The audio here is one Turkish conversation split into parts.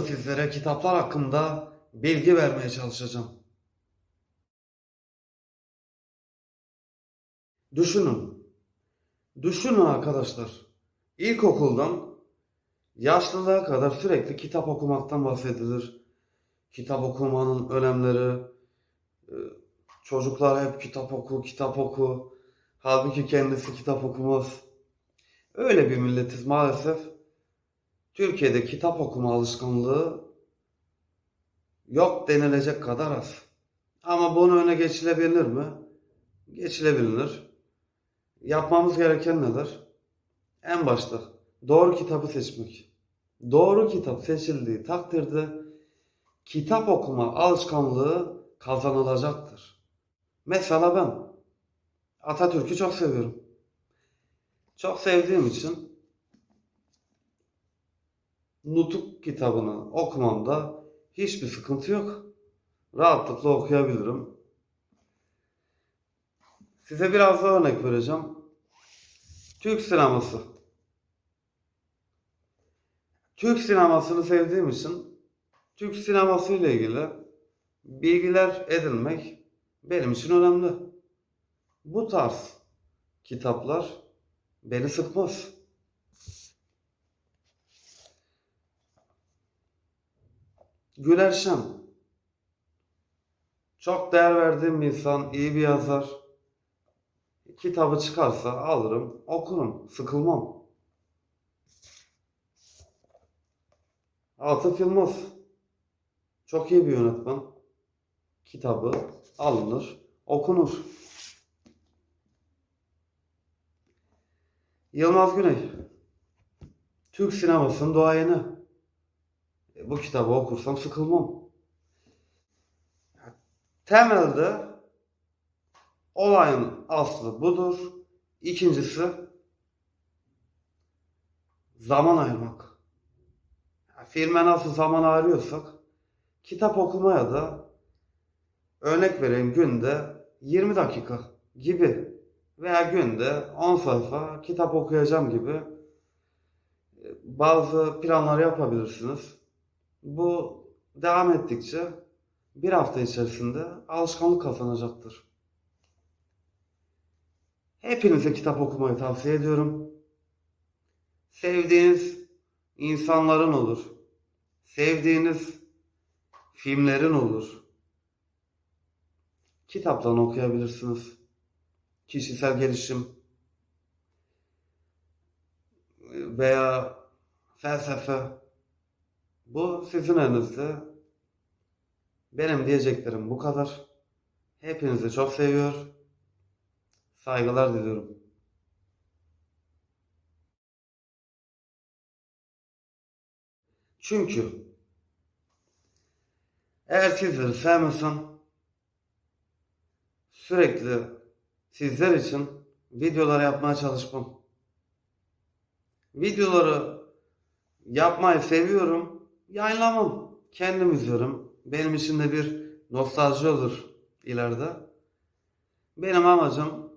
sizlere kitaplar hakkında bilgi vermeye çalışacağım. Düşünün. Düşünün arkadaşlar. İlkokuldan yaşlılığa kadar sürekli kitap okumaktan bahsedilir. Kitap okumanın önemleri, e, çocuklar hep kitap oku, kitap oku. Halbuki kendisi kitap okumaz. Öyle bir milletiz maalesef. Türkiye'de kitap okuma alışkanlığı yok denilecek kadar az. Ama bunu öne geçilebilir mi? Geçilebilir. Yapmamız gereken neler? En başta doğru kitabı seçmek. Doğru kitap seçildiği takdirde kitap okuma alışkanlığı kazanılacaktır. Mesela ben Atatürk'ü çok seviyorum. Çok sevdiğim için Nutuk kitabını okumamda hiçbir sıkıntı yok. Rahatlıkla okuyabilirim. Size biraz daha örnek vereceğim. Türk sineması. Türk sinemasını sevdiğim için Türk sineması ile ilgili bilgiler edinmek benim için önemli. Bu tarz kitaplar beni sıkmaz. Güler Şen. Çok değer verdiğim bir insan, iyi bir yazar. Kitabı çıkarsa alırım, okurum, sıkılmam. Atıf Yılmaz. Çok iyi bir yönetmen. Kitabı alınır, okunur. Yılmaz Güney. Türk sinemasının duayeni. Bu kitabı okursam sıkılmam. Temelde olayın aslı budur. İkincisi zaman ayırmak. Filme nasıl zaman ayırıyorsak kitap okumaya da örnek vereyim günde 20 dakika gibi veya günde 10 sayfa kitap okuyacağım gibi e, bazı planlar yapabilirsiniz. Bu devam ettikçe bir hafta içerisinde alışkanlık kazanacaktır. Hepinize kitap okumayı tavsiye ediyorum. Sevdiğiniz insanların olur. Sevdiğiniz filmlerin olur. Kitaptan okuyabilirsiniz. Kişisel gelişim veya felsefe bu sizin elinizde. Benim diyeceklerim bu kadar. Hepinizi çok seviyor. Saygılar diliyorum. Çünkü eğer sizleri sevmiyorsam sürekli sizler için videolar yapmaya çalışmam. Videoları yapmayı seviyorum. Yayınlamam. Kendim izliyorum. Benim için de bir nostalji olur ileride. Benim amacım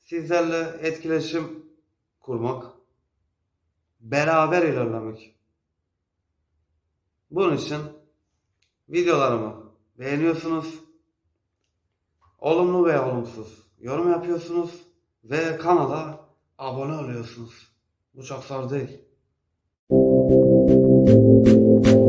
sizlerle etkileşim kurmak. Beraber ilerlemek. Bunun için videolarımı beğeniyorsunuz. Olumlu veya olumsuz yorum yapıyorsunuz ve kanala abone oluyorsunuz. Bu çok zor değil. Thank you.